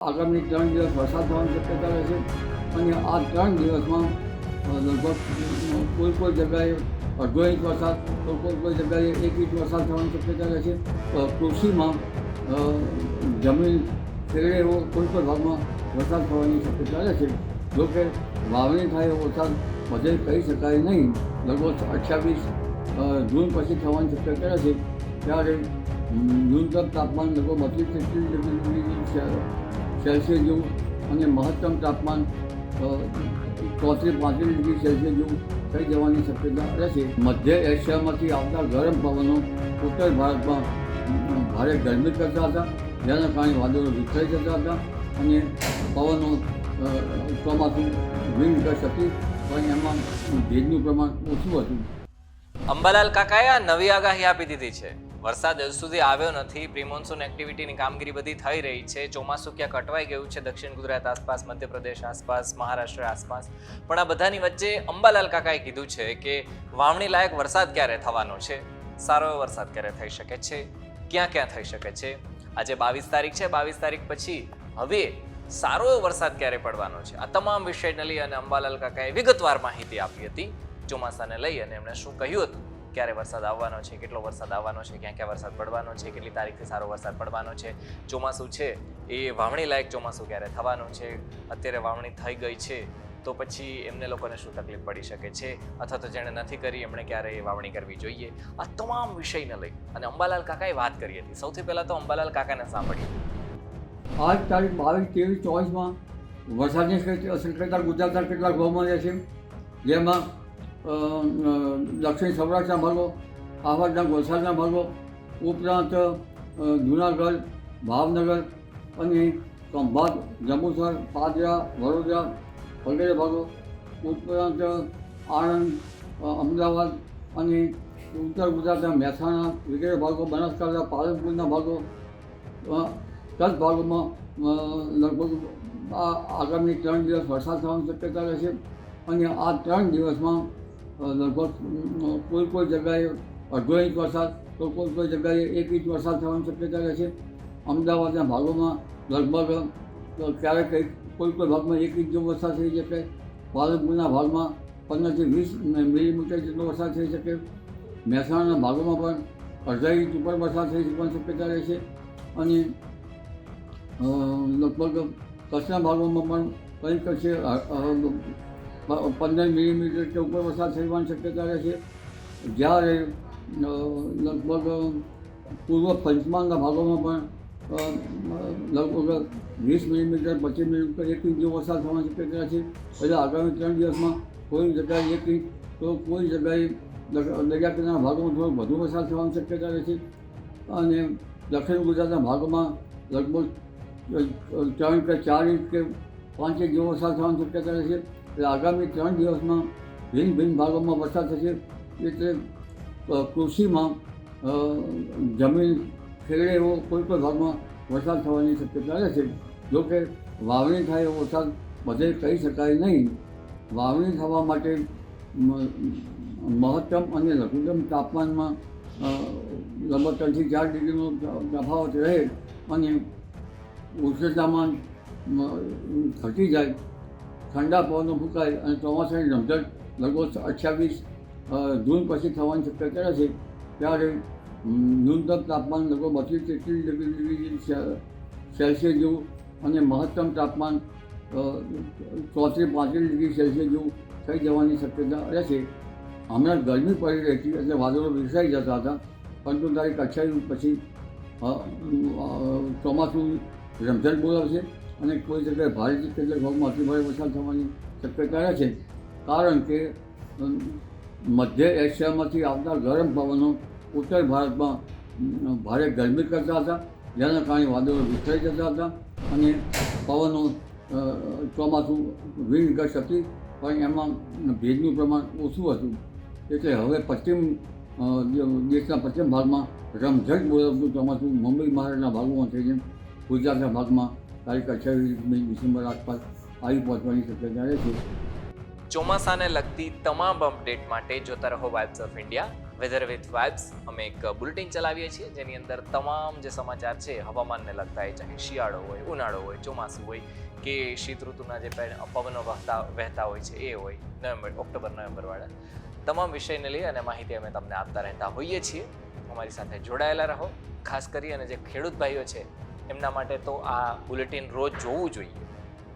આગામી ત્રણ દિવસ વરસાદ થવાની શક્યતા રહેશે અને આ ત્રણ દિવસમાં લગભગ કોઈ કોઈ જગ્યાએ અડધો ઇંચ વરસાદ તો કોઈ કોઈ જગ્યાએ એક ઇંચ વરસાદ થવાની શક્યતા રહેશે કૃષિમાં જમીન ખેડે એવો કોઈ પણ ભાગમાં વરસાદ થવાની શક્યતા રહેશે જોકે વાવણી થાય વરસાદ વધે કહી શકાય નહીં. લગભગ અઠ્યાવીસ જૂન પછી થવાની શક્યતા રહેશે ત્યારે ન્યૂનતમ તાપમાન લગભગ બત્રીસ તેત્રીસ ડિગ્રી સેલ્સિયસ જેવું અને મહત્તમ તાપમાન ચોત્રીસ પાંત્રીસ ડિગ્રી સેલ્સિયસ જેવું થઈ જવાની શક્યતા રહેશે. મધ્ય એશિયામાંથી આવતા ગરમ પવનો ઉત્તર ભારતમાં ભારે ગરમી કરતા હતા. જેના કારણે વાદળો વિખરાઈ જતા હતા અને પવનો ચોમાસું ગસ્ટ હતી પણ એમાં ભેજનું પ્રમાણ ઓછું હતું. અંબાલાલ કાકાએ આ નવી આગાહી આપી દીધી છે. વરસાદ હજુ સુધી આવ્યો નથી. પ્રિમોન્સૂન એક્ટિવિટીની કામગીરી બધી થઈ રહી છે. ચોમાસું ક્યાંક અટવાઈ ગયું છે દક્ષિણ ગુજરાત આસપાસ, મધ્યપ્રદેશ આસપાસ, મહારાષ્ટ્ર આસપાસ. પણ આ બધાની વચ્ચે અંબાલાલ કાકાએ કીધું છે કે વાવણી લાયક વરસાદ ક્યારે થવાનો છે? સારો એવો વરસાદ ક્યારે થઈ શકે છે? ક્યાં ક્યાં થઈ શકે છે? આજે બાવીસ તારીખ છે. બાવીસ તારીખ પછી હવે સારો એવો વરસાદ ક્યારે પડવાનો છે? આ તમામ વિષયને લઈ અને અંબાલાલ કાકાએ વિગતવાર માહિતી આપી હતી. ચોમાસાને લઈ અને એમણે શું કહ્યું હતું? ક્યારે વરસાદ આવવાનો છે, કેટલો વરસાદ આવવાનો છે, ક્યાં ક્યાં વરસાદ પડવાનો છે, કેટલી તારીખથી સારો વરસાદ પડવાનો છે, ચોમાસું છે, એ વાવણી લાયક ચોમાસું ક્યારે થવાનું છે, અત્યારે વાવણી થઈ ગઈ છે, તો પછી એમને લોકોને શું તકલીફ પડી શકે છે, અથવા તો જેણે નથી કરી, એમણે ક્યારે વાવણી કરવી જોઈએ. આ તમામ વિષયને લઈ અને અંબાલાલ કાકાએ વાત કરી હતી. સૌથી પહેલાં તો અંબાલાલ કાકાને સાંભળીએ. આજ તારીખ બાવીસ, ત્રેવીસ, ચોવીસમાં વરસાદની અસર શક્યતા ગુજરાતના કેટલાક ભાગમાં છે, જેમાં દક્ષિણ સૌરાષ્ટ્રના ભાગો આહવાડના વલસાડના ભાગો ઉપરાંત જુનાગઢ, ભાવનગર અને ખંભાત, જંબુસર, પાદરા, વડોદરા વગેરે ભાગો, ઉપરાંત, આણંદ અમદાવાદ અને ઉત્તર ગુજરાતના મહેસાણા વગેરે ભાગો, બનાસકાંઠા, પાલનપુરના ભાગો દસ ભાગોમાં લગભગ આગામી ત્રણ દિવસ વરસાદ થવાની શક્યતા રહેશે. અને આ ત્રણ દિવસમાં લગભગ કોઈ કોઈ જગ્યાએ અડધો ઇંચ વરસાદ, તો કોઈ કોઈ જગ્યાએ એક ઇંચ વરસાદ થવાની શક્યતા રહે છે. અમદાવાદના ભાગોમાં લગભગ ક્યારેક કોઈ કોઈ ભાગમાં એક ઇંચ જેવો વરસાદ થઈ શકે. પાલનપુરના ભાગમાં પંદરથી વીસ મિલીમીટર જેટલો વરસાદ થઈ શકે. મહેસાણાના ભાગોમાં પણ અડધા ઇંચ ઉપર વરસાદ થઈ શકવાની શક્યતા રહે છે. અને લગભગ કચ્છના ભાગોમાં પણ કંઈક પ- પંદર મિલીમીટર કે ઉપર વરસાદ થવાની શક્યતા રહેશે જ્યારે લગભગ પૂર્વ પંચમાંગના ભાગોમાં પણ લગભગ વીસ મિલીમીટર, પચીસ મિલીમીટર, એક ઇંચ જેવો વરસાદ થવાની શક્યતા છે. એટલે આગામી ત્રણ દિવસમાં કોઈ જગ્યાએ એક ઇંચ તો કોઈ જગ્યાએ દરિયા કિનારાના ભાગોમાં થોડો વધુ વરસાદ થવાની શક્યતા રહેશે અને દક્ષિણ ગુજરાતના ભાગોમાં લગભગ ત્રણ કે ચાર ઇંચ કે પાંચ ઇંચ જેવો વરસાદ થવાની શક્યતા રહેશે એટલે આગામી ત્રણ દિવસમાં ભિન્ન ભિન્ન ભાગોમાં વરસાદ થશે. એટલે કૃષિમાં જમીન ખેડે એવો કોઈ પણ ભાગમાં વરસાદ થવાની શક્યતા રહેશે. જોકે વાવણી થાય એવો વરસાદ બધે કહી શકાય નહીં. વાવણી થવા માટે મહત્તમ અને લઘુત્તમ તાપમાનમાં લગભગ ત્રણથી ચાર ડિગ્રીનો તફાવત રહે અને ઉષ્ણતામાન ઘટી જાય. ઠંડા પવનો ફૂંકાય અને ચોમાસાની રમઝટ લગભગ અઠ્યાવીસ જૂન પછી થવાની શક્યતા રહેશે ત્યારે ન્યૂનતમ તાપમાન લગભગ બત્રીસ તેત્રીસ ડિગ્રી ડિગ્રી સેલ્સિયસ જેવું અને મહત્તમ તાપમાન ચોત્રીસ પાંત્રીસ ડિગ્રી સેલ્સિયસ જેવું થઈ જવાની શક્યતા રહેશે. હમણાં ગરમી પડી રહી હતી એટલે વાદળો વિસરાઈ જતા હતા. પરંતુ તારીખ અઠ્યાવીસ પછી ચોમાસું રમઝટ બોલાવશે. અને કોઈ જગ્યાએ ભારેથી કેટલાક ભાગમાં અતિભારે વરસાદ થવાની શક્યતા છે કારણ કે મધ્ય એશિયામાંથી આવતા ગરમ પવનો ઉત્તર ભારતમાં ભારે ગરમી કરતા હતા, જેના કારણે વાદળો વિસ્તરાઈ જતા હતા અને પવનો ચોમાસું વિન્ડ ગસ્ટ હતી, પણ એમાં ભેજનું પ્રમાણ ઓછું હતું. એટલે હવે પશ્ચિમ દેશના પશ્ચિમ ભાગમાં રમઝટ બોલાવતું ચોમાસું મુંબઈ મહારાષ્ટ્રના ભાગોમાં થઈને ગુજરાતના ભાગમાં તારીખ અઠ્યાવીસ ડિસેમ્બર આસપાસ આવી પહોંચવાની શક્યતા રહેશે ચોમાસાને લગતી તમામ અપડેટ માટે જોતા રહો vibes of India weather with vibes અમે એક બુલેટિન ચલાવીએ છીએ, જેની અંદર તમામ જે સમાચાર છે, હવામાનને લગતા એ ચાહે શિયાળો હોય, ઉનાળો હોય, ચોમાસું હોય, કે શીત ઋતુના જે પવનો વહેતા વહેતા હોય છે, એ હોય, નવેમ્બર, ઓક્ટોબર, નવેમ્બરવાળા. તમામ વિષયને લઈ અને માહિતી અમે તમને આપતા રહેતા હોઈએ છીએ. અમારી સાથે જોડાયેલા રહો. ખાસ કરી અને જે ખેડૂત ભાઈઓ છે એમના માટે તો આ બુલેટિન રોજ જોવું જોઈએ.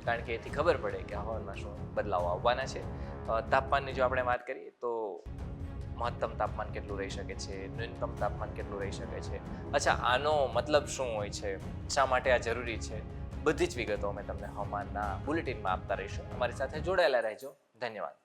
કારણ કે એથી ખબર પડે કે હવામાનમાં શું બદલાવ આવવાના છે. તાપમાનની જો આપણે વાત કરીએ તો મહત્તમ તાપમાન કેટલું રહી શકે છે? ન્યૂનતમ તાપમાન કેટલું રહી શકે છે? અચ્છા, આનો મતલબ શું હોય છે? શા માટે આ જરૂરી છે? બધી જ વિગતો અમે તમને હવામાનના બુલેટિનમાં આપતા રહીશું. અમારી સાથે જોડાયેલા રહેજો. ધન્યવાદ.